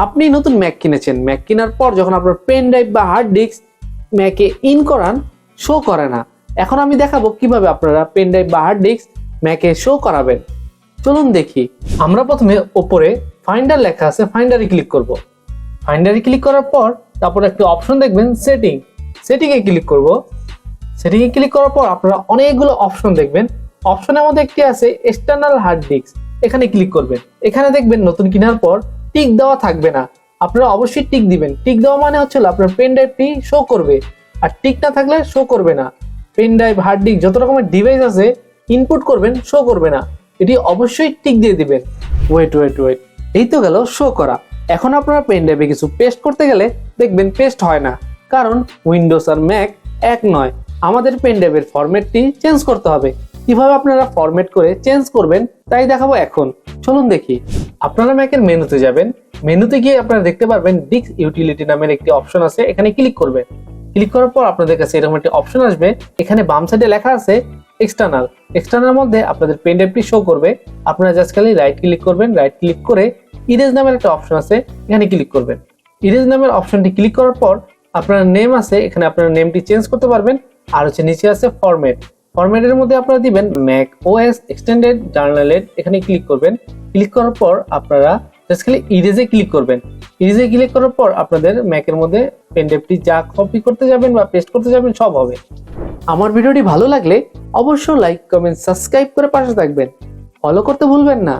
আপনি নতুন ম্যাক কিনেছেন। ম্যাক কেনার পর যখন আপনার পেন ড্রাইভ বা হার্ড ডিস্ক ম্যাকে ইন করান শো করে না। এখন আমি দেখাবো কীভাবে আপনারা পেন ড্রাইভ বা হার্ড ডিস্ক ম্যাকে শো করাবেন। চলুন দেখি। আমরা প্রথমে ওপরে ফাইন্ডার লেখা আছে ফাইন্ডারে ক্লিক করব। ফাইন্ডারে ক্লিক করার পর তারপর একটি অপশন দেখবেন সেটিং সেটিংয়ে ক্লিক করব। সেটিংয়ে ক্লিক করার পর আপনারা অনেকগুলো অপশন দেখবেন। অপশনের মধ্যে একটি আছে এক্সটার্নাল হার্ড ডিস্ক এখানে ক্লিক করবেন। এখানে দেখবেন নতুন কেনার পর টিক দেওয়া থাকবে না। আপনারা অবশ্যই টিক দিবেন। টিক দেওয়া মানে হচ্ছে আপনার পেন ড্রাইভটি শো করবে। আর টিক না থাকলে শো করবে না। পেন ড্রাইভ হার্ড ডিস্ক যত রকমের ডিভাইস আছে ইনপুট করবেন শো করবে না। এটি অবশ্যই টিক দিয়ে দিবেন। ওয়েট ওয়েট ওয়েট এই তো গেল শো করা। এখন আপনারা পেন ড্রাইভে কিছু পেস্ট করতে গেলে দেখবেন পেস্ট হয় না। কারণ উইন্ডোজ আর ম্যাক এক নয়। আমাদের পেন ড্রাইভের ফরম্যাটটি চেঞ্জ করতে হবে। কীভাবে আপনারা ফরম্যাট করে চেঞ্জ করবেন তাই দেখাবো এখন। চলুন দেখি। আপনারা ম্যাকের মেনুতে যাবেন। মেনুতে গিয়ে আপনারা দেখতে পারবেন ডিস্ক ইউটিলিটি নামের একটি অপশন আছে। এখানে ক্লিক করবেন ক্লিক করার পর আপনাদের কাছে এরকম একটি অপশন আসবে। এখানে বাম সাইডে লেখা আছে এক্সটার্নাল এক্সটার্নাল মধ্যে আপনাদের পেন ড্রাইভটি শো করবে। আপনারা জাস্ট খালি রাইট ক্লিক করবেন। রাইট ক্লিক করে ইরেজ নামের একটা অপশন আছে। এখানে ক্লিক করবেন। ইরেজ নামের অপশনটি ক্লিক করার পর আপনার নেম আছে। এখানে আপনার নেমটি চেঞ্জ করতে পারবেন। আর হচ্ছে নিচে আছে ফরম্যাট ফরম্যাটের মধ্যে আপনারা দিবেন ম্যাক ওএস এক্সটেন্ডেড জার্নালের এখানে ক্লিক করবেন। ক্লিক করার পর আপনারা খালি ইরেজে ক্লিক করবেন। ইরেজে ক্লিক করার পর আপনাদের ম্যাকের মধ্যে পেনড্রাইভটি যা কপি করতে যাবেন বা পেস্ট করতে যাবেন, সব হবে। আমার ভিডিওটি ভালো লাগলে অবশ্যই লাইক কমেন্ট সাবস্ক্রাইব করে পাশে থাকবেন। ফলো করতে ভুলবেন না।